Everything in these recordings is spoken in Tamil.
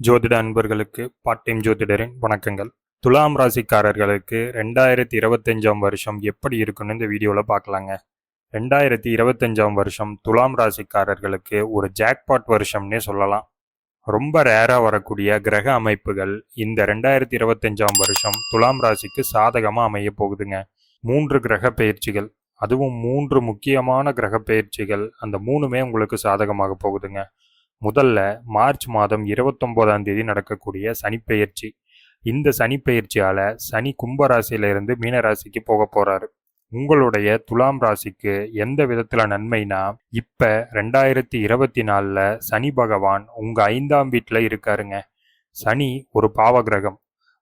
ஜோதிட அன்பர்களுக்கு பார்ட் டைம் ஜோதிடரின் வணக்கங்கள். துலாம் ராசிக்காரர்களுக்கு ரெண்டாயிரத்தி இருபத்தஞ்சாம் வருஷம் எப்படி இருக்குன்னு இந்த வீடியோவில் பார்க்கலாங்க. ரெண்டாயிரத்தி இருபத்தஞ்சாம் வருஷம் துலாம் ராசிக்காரர்களுக்கு ஒரு ஜாக்பாட் வருஷம்னே சொல்லலாம். ரொம்ப ரேராக வரக்கூடிய கிரக அமைப்புகள் இந்த ரெண்டாயிரத்தி இருபத்தஞ்சாம் வருஷம் துலாம் ராசிக்கு சாதகமாக அமைய போகுதுங்க. மூன்று கிரக பயிற்சிகள் அதுவும் மூன்று முக்கியமான கிரக பயிற்சிகள் அந்த மூணுமே உங்களுக்கு சாதகமாக போகுதுங்க. முதல்ல மார்ச் மாதம் இருபத்தொம்போதாம் தேதி நடக்கக்கூடிய சனிப்பெயர்ச்சி. இந்த சனிப்பெயர்ச்சியால் சனி கும்பராசியில இருந்து மீனராசிக்கு போக போகிறாரு உங்களுடைய துலாம் ராசிக்கு எந்த விதத்தில் நன்மைனா இப்போ ரெண்டாயிரத்தி இருபத்தி நாலில் சனி பகவான் உங்கள் ஐந்தாம் வீட்டில் இருக்காருங்க. சனி ஒரு பாவகிரகம்.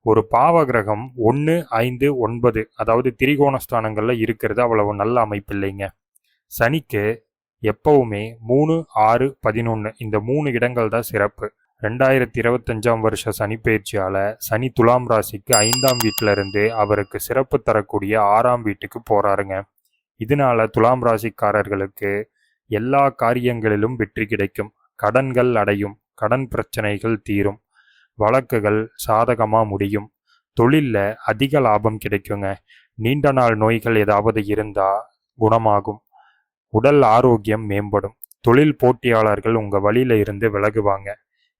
ஒரு பாவகிரகம் ஒன்று ஐந்து ஒன்பது அதாவது திரிகோணஸ்தானங்களில் இருக்கிறது அவ்வளவு நல்ல அமைப்பு இல்லைங்க சனிக்கு எப்பவுமே மூணு ஆறு பதினொன்று இந்த மூணு இடங்கள் தான் சிறப்பு. ரெண்டாயிரத்தி இருபத்தஞ்சாம் வருஷ சனி பயிற்சியால் சனி துலாம் ராசிக்கு ஐந்தாம் வீட்டிலிருந்து அவருக்கு சிறப்பு தரக்கூடிய ஆறாம் வீட்டுக்கு போகிறாருங்க இதனால துலாம் ராசிக்காரர்களுக்கு எல்லா காரியங்களிலும் வெற்றி கிடைக்கும். கடன்கள் அடையும் கடன் பிரச்சனைகள் தீரும் வழக்குகள் சாதகமாக முடியும். தொழிலில் அதிக லாபம் கிடைக்குங்க. நீண்ட நாள் நோய்கள் ஏதாவது இருந்தால் குணமாகும். உடல் ஆரோக்கியம் மேம்படும். தொழில் போட்டியாளர்கள் உங்கள் வழியில இருந்து விலகுவாங்க.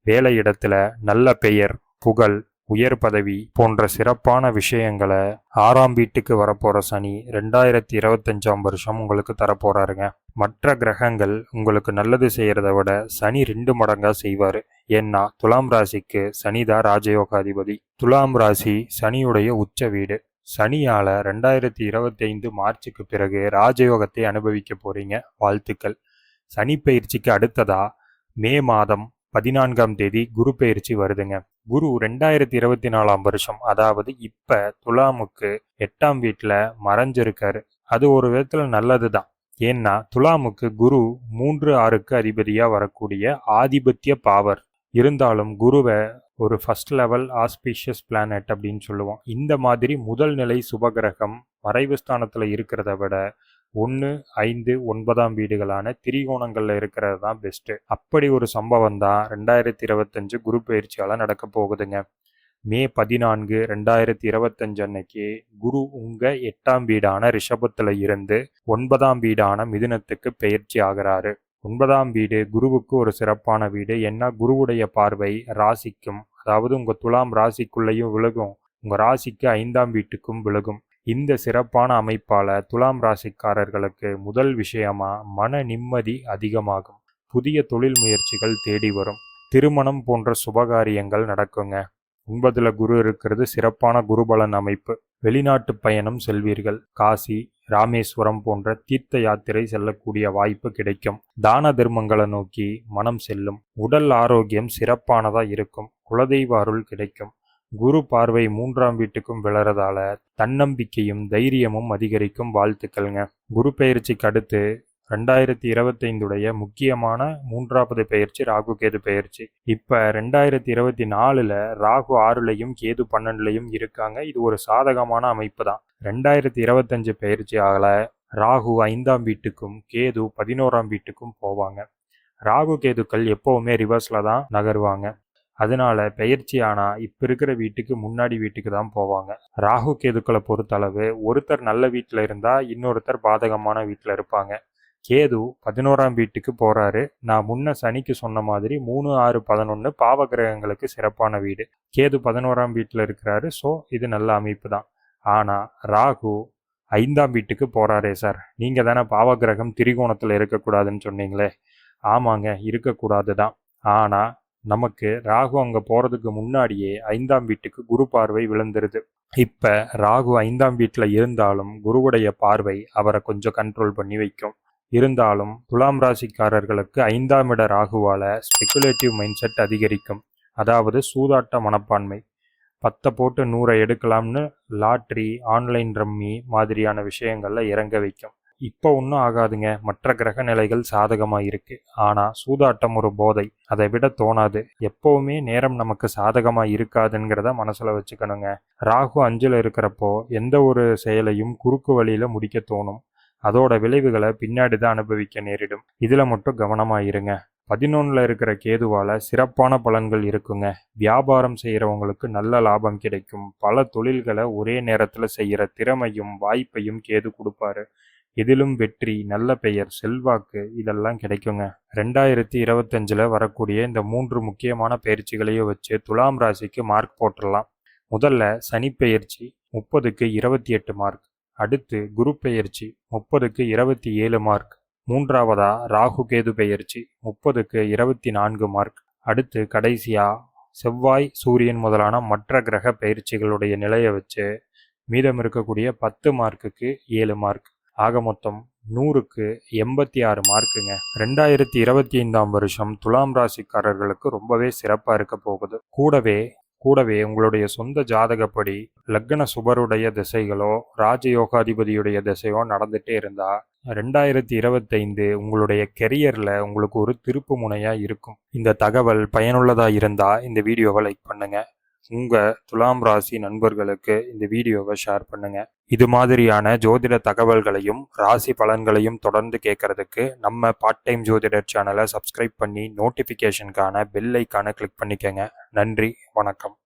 வேலை இடத்துல நல்ல பெயர் புகழ் உயர் பதவி போன்ற சிறப்பான விஷயங்களை ஆறாம் வீட்டுக்கு வரப்போகிற சனி ரெண்டாயிரத்தி இருபத்தஞ்சாம் வருஷம் உங்களுக்கு தரப்போகிறாருங்க மற்ற கிரகங்கள் உங்களுக்கு நல்லது செய்கிறத விட சனி ரெண்டு மடங்காக செய்வார். ஏன்னா துலாம் ராசிக்கு சனிதான் ராஜயோகாதிபதி. துலாம் ராசி சனியுடைய உச்ச வீடு. சனியால ரெண்டாயிரத்தி இருபத்தி ஐந்து மார்ச்சுக்கு பிறகு ராஜயோகத்தை அனுபவிக்க போறீங்க. வாழ்த்துக்கள். சனி பயிற்சிக்கு அடுத்ததா மே மாதம் பதினான்காம் தேதி குரு பயிற்சி வருதுங்க. குரு ரெண்டாயிரத்தி இருபத்தி நாலாம் வருஷம் அதாவது இப்ப துலாமுக்கு எட்டாம் வீட்டில் மறைஞ்சிருக்காரு. அது ஒரு விதத்தில் நல்லது தான் ஏன்னா துலாமுக்கு குரு மூன்று ஆறுக்கு அதிபதியாக வரக்கூடிய ஆதிபத்திய பாவர். இருந்தாலும் குருவை ஒரு ஃபஸ்ட் லெவல் ஆஸ்பீஷியஸ் பிளானட் அப்படின்னு சொல்லுவோம். இந்த மாதிரி முதல் நிலை சுபகிரகம் மறைவு ஸ்தானத்தில் இருக்கிறத விட ஒன்று ஐந்து ஒன்பதாம் வீடுகளான திரிகோணங்களில் இருக்கிறது தான் பெஸ்ட்டு அப்படி ஒரு சம்பவம் தான் ரெண்டாயிரத்தி இருபத்தஞ்சு குரு பயிற்சியால் நடக்க போகுதுங்க. மே பதினான்கு ரெண்டாயிரத்தி இருபத்தஞ்சு அன்னைக்கு குரு உங்கள் எட்டாம் வீடான ரிஷபத்தில் இருந்து ஒன்பதாம் வீடான மிதுனத்துக்கு பயிற்சி ஆகிறாரு. ஒன்பதாம் வீடு குருவுக்கு ஒரு சிறப்பான வீடு. ஏன்னா குருவுடைய பார்வை ராசிக்கும். அதாவது உங்கள் துலாம் ராசிக்குள்ளேயும் விலகும் உங்கள் ராசிக்கு ஐந்தாம் வீட்டுக்கும் விலகும் இந்த சிறப்பான அமைப்பால் துலாம் ராசிக்காரர்களுக்கு முதல் விஷயமா மன நிம்மதி அதிகமாகும். புதிய தொழில் முயற்சிகள் தேடி வரும். திருமணம் போன்ற சுபகாரியங்கள் நடக்குங்க. ஒன்பதில் குரு இருக்கிறது சிறப்பான குருபலன் அமைப்பு. வெளிநாட்டு பயணம் செல்வீர்கள். காசி ராமேஸ்வரம் போன்ற தீர்த்த யாத்திரை செல்லக்கூடிய வாய்ப்பு கிடைக்கும். தான தர்மங்களை நோக்கி மனம் செல்லும். உடல் ஆரோக்கியம் சிறப்பானதா இருக்கும். குலதெய்வ அருள் கிடைக்கும். குரு பார்வை மூன்றாம் வீட்டுக்கும் விளறதால தன்னம்பிக்கையும் தைரியமும் அதிகரிக்கும். வாழ்த்துக்கள்ங்க. குரு பயிற்சிக்கு அடுத்து ரெண்டாயிரத்தி இருபத்தைந்துடைய முக்கியமான மூன்றாவது பெயர்ச்சி ராகு கேது பெயர்ச்சி இப்போ ரெண்டாயிரத்தி இருபத்தி நாலில் ராகு ஆறுலையும் கேது பன்னெண்டுலையும் இருக்காங்க. இது ஒரு சாதகமான அமைப்பு தான் ரெண்டாயிரத்தி இருபத்தஞ்சு பெயர்ச்சி ராகு ஐந்தாம் வீட்டுக்கும் கேது பதினோராம் வீட்டுக்கும் போவாங்க. ராகு கேதுக்கள் எப்போவுமே ரிவர்ஸில் தான் நகருவாங்க. அதனால பெயர்ச்சி ஆனால் இப்ப இருக்கிற வீட்டுக்கு முன்னாடி வீட்டுக்கு தான் போவாங்க. ராகு கேதுக்களை பொறுத்தளவு ஒருத்தர் நல்ல வீட்டில் இருந்தா இன்னொருத்தர் பாதகமான வீட்டில் இருப்பாங்க. கேது பதினோராம் வீட்டுக்கு போறாரு. நான் முன்ன சனிக்கு சொன்ன மாதிரி மூணு ஆறு பதினொன்று பாவ கிரகங்களுக்கு சிறப்பான வீடு. கேது பதினோராம் வீட்டில் இருக்கிறாரு. ஸோ இது நல்ல அமைப்பு தான். ஆனால் ராகு ஐந்தாம் வீட்டுக்கு போகிறாரே சார். நீங்கள் தானே பாவ கிரகம் திரிகோணத்தில் இருக்கக்கூடாதுன்னு சொன்னீங்களே. ஆமாங்க இருக்கக்கூடாது தான். ஆனால் நமக்கு ராகு அங்கே போகிறதுக்கு முன்னாடியே ஐந்தாம் வீட்டுக்கு குரு பார்வை விழுந்துருது. இப்போ ராகு ஐந்தாம் வீட்டில் இருந்தாலும் குருவுடைய பார்வை அவரை கொஞ்சம் கண்ட்ரோல் பண்ணி வைக்கும். இருந்தாலும் துலாம் ராசிக்காரர்களுக்கு ஐந்தாம் இட ராகுவால ஸ்பெகுலேட்டிவ் மைண்ட் செட் அதிகரிக்கும். அதாவது சூதாட்ட மனப்பான்மை. பத்தை போட்டு நூறை எடுக்கலாம்னு லாட்ரி ஆன்லைன் ரம்மி மாதிரியான விஷயங்களில் இறங்க வைக்கும். இப்போ ஒன்றும் ஆகாதுங்க. மற்ற கிரக நிலைகள் சாதகமாக இருக்கு. ஆனால் சூதாட்டம் ஒரு போதை. அதை விட தோணாது. எப்போவுமே நேரம் நமக்கு சாதகமாக இருக்காதுங்கிறத மனசில் வச்சுக்கணுங்க. ராகு அஞ்சில் இருக்கிறப்போ எந்த ஒரு செயலையும் குறுக்கு வழியில் முடிக்க தோணும். அதோட விளைவுகளை பின்னாடி தான் அனுபவிக்க நேரிடும். இதில் மட்டும் கவனமாக இருங்க. பதினொன்றில் இருக்கிற கேதுவால் சிறப்பான பலன்கள் இருக்குங்க. வியாபாரம் செய்கிறவங்களுக்கு நல்ல லாபம் கிடைக்கும். பல தொழில்களை ஒரே நேரத்தில் செய்கிற திறமையும் வாய்ப்பையும் கேது கொடுப்பாரு. இதிலும் வெற்றி நல்ல பெயர் செல்வாக்கு இதெல்லாம் கிடைக்குங்க. ரெண்டாயிரத்தி இருபத்தஞ்சில் வரக்கூடிய இந்த மூன்று முக்கியமான பயிற்சிகளையும் வச்சு துலாம் ராசிக்கு மார்க் போட்டுடலாம். முதல்ல சனி பெயர்ச்சி முப்பதுக்கு இருபத்தி எட்டு மார்க் அடுத்து குரு பெயர்ச்சி முப்பதுக்கு இருபத்தி ஏழு மார்க் மூன்றாவதா ராகு கேது பெயர்ச்சி முப்பதுக்கு இருபத்தி நான்கு மார்க் அடுத்து கடைசியா செவ்வாய் சூரியன் முதலான மற்ற கிரக பயிற்சிகளுடைய நிலையை வச்சு மீதம் இருக்கக்கூடிய பத்து மார்க்குக்கு ஏழு மார்க் ஆக மொத்தம் நூறுக்கு எண்பத்தி ஆறு மார்க்குங்க ரெண்டாயிரத்தி இருபத்தி ஐந்தாம் வருஷம் துலாம் ராசிக்காரர்களுக்கு ரொம்பவே சிறப்பாக இருக்க போகுது. கூடவே கூடவே உங்களுடைய சொந்த ஜாதகப்படி லக்ன சுபருடைய திசைகளோ ராஜயோகாதிபதியுடைய திசையோ நடந்துட்டே இருந்தா ரெண்டாயிரத்தி இருபத்தைந்து உங்களுடைய கெரியரில் உங்களுக்கு ஒரு திருப்பு முனையாக இருக்கும். இந்த தகவல் பயனுள்ளதாக இருந்தால் இந்த வீடியோவை லைக் பண்ணுங்கள் உங்கள் துலாம் ராசி நண்பர்களுக்கு இந்த வீடியோவை ஷேர் பண்ணுங்க. இது மாதிரியான ஜோதிட தகவல்களையும் ராசி பலன்களையும் தொடர்ந்து கேட்கறதுக்கு நம்ம பார்ட் டைம் ஜோதிடர் சேனலை சப்ஸ்கிரைப் பண்ணி நோட்டிஃபிகேஷனுக்கான பெல் ஐக்கானை கிளிக் பண்ணிக்கோங்க. நன்றி வணக்கம்.